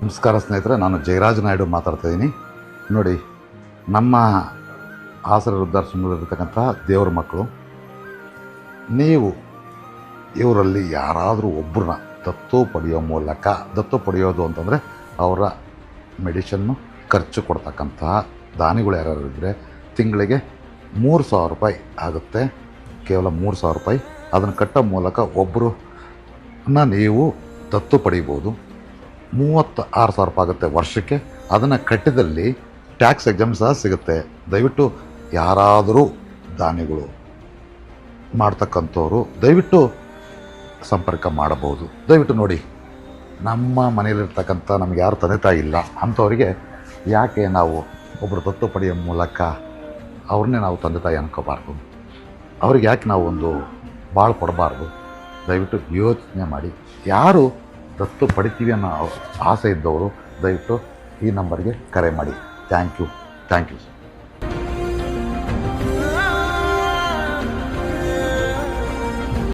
ನಮಸ್ಕಾರ ಸ್ನೇಹಿತರೆ, ನಾನು ಜಯರಾಜ್ ನಾಯ್ಡು ಮಾತಾಡ್ತಾ ಇದ್ದೀನಿ. ನೋಡಿ, ನಮ್ಮ ಆಸರ ವೃದ್ಧಾಶ್ರಮದಲ್ಲಿರ್ತಕ್ಕಂಥ ದೇವ್ರ ಮಕ್ಕಳು, ನೀವು ಇವರಲ್ಲಿ ಯಾರಾದರೂ ಒಬ್ಬರನ್ನ ದತ್ತು ಪಡೆಯೋ ಮೂಲಕ, ದತ್ತು ಪಡೆಯೋದು ಅಂತಂದರೆ ಅವರ ಮೆಡಿಷನ್ನು ಖರ್ಚು ಕೊಡ್ತಕ್ಕಂತಹ ದಾನಿಗಳು ಯಾರ್ಯಾರು ಇದ್ದರೆ ತಿಂಗಳಿಗೆ ಮೂರು ಸಾವಿರ ರೂಪಾಯಿ ಆಗುತ್ತೆ. ಕೇವಲ ಮೂರು ಸಾವಿರ ರೂಪಾಯಿ. ಅದನ್ನು ಕಟ್ಟೋ ಮೂಲಕ ಒಬ್ಬರು ನೀವು ದತ್ತು ಪಡಿಬೋದು. ಮೂವತ್ತು ಆರು ಸಾವಿರ ರೂಪಾಯಿ ಆಗುತ್ತೆ ವರ್ಷಕ್ಕೆ. ಅದನ್ನು ಕಟ್ಟಿದಲ್ಲಿ ಟ್ಯಾಕ್ಸ್ ಎಕ್ಸಾಮ್ ಸಹ ಸಿಗುತ್ತೆ. ದಯವಿಟ್ಟು ಯಾರಾದರೂ ದಾನಿಗಳು ಮಾಡ್ತಕ್ಕಂಥವ್ರು ದಯವಿಟ್ಟು ಸಂಪರ್ಕ ಮಾಡಬಹುದು. ದಯವಿಟ್ಟು ನೋಡಿ, ನಮ್ಮ ಮನೆಯಲ್ಲಿರ್ತಕ್ಕಂಥ ನಮ್ಗೆ ಯಾರು ತಂದೆ ತಾಯಿ ಇಲ್ಲ, ಅಂಥವರಿಗೆ ಯಾಕೆ ನಾವು ಒಬ್ಬರು ದತ್ತು ಪಡೆಯೋ ಮೂಲಕ ಅವ್ರನ್ನೇ ನಾವು ತಂದೆ ತಾಯಿ ಅನ್ಕೋಬಾರ್ದು? ಅವ್ರಿಗೆ ಯಾಕೆ ನಾವು ಒಂದು ಭಾಳ ಕೊಡಬಾರ್ದು? ದಯವಿಟ್ಟು ಯೋಚನೆ ಮಾಡಿ. ಯಾರು ದತ್ತು ಪಡಿತೀವಿ ಅನ್ನೋ ಆಸೆ ಇದ್ದವರು ದಯವಿಟ್ಟು ಈ ನಂಬರ್ಗೆ ಕರೆ ಮಾಡಿ. Thank you thank you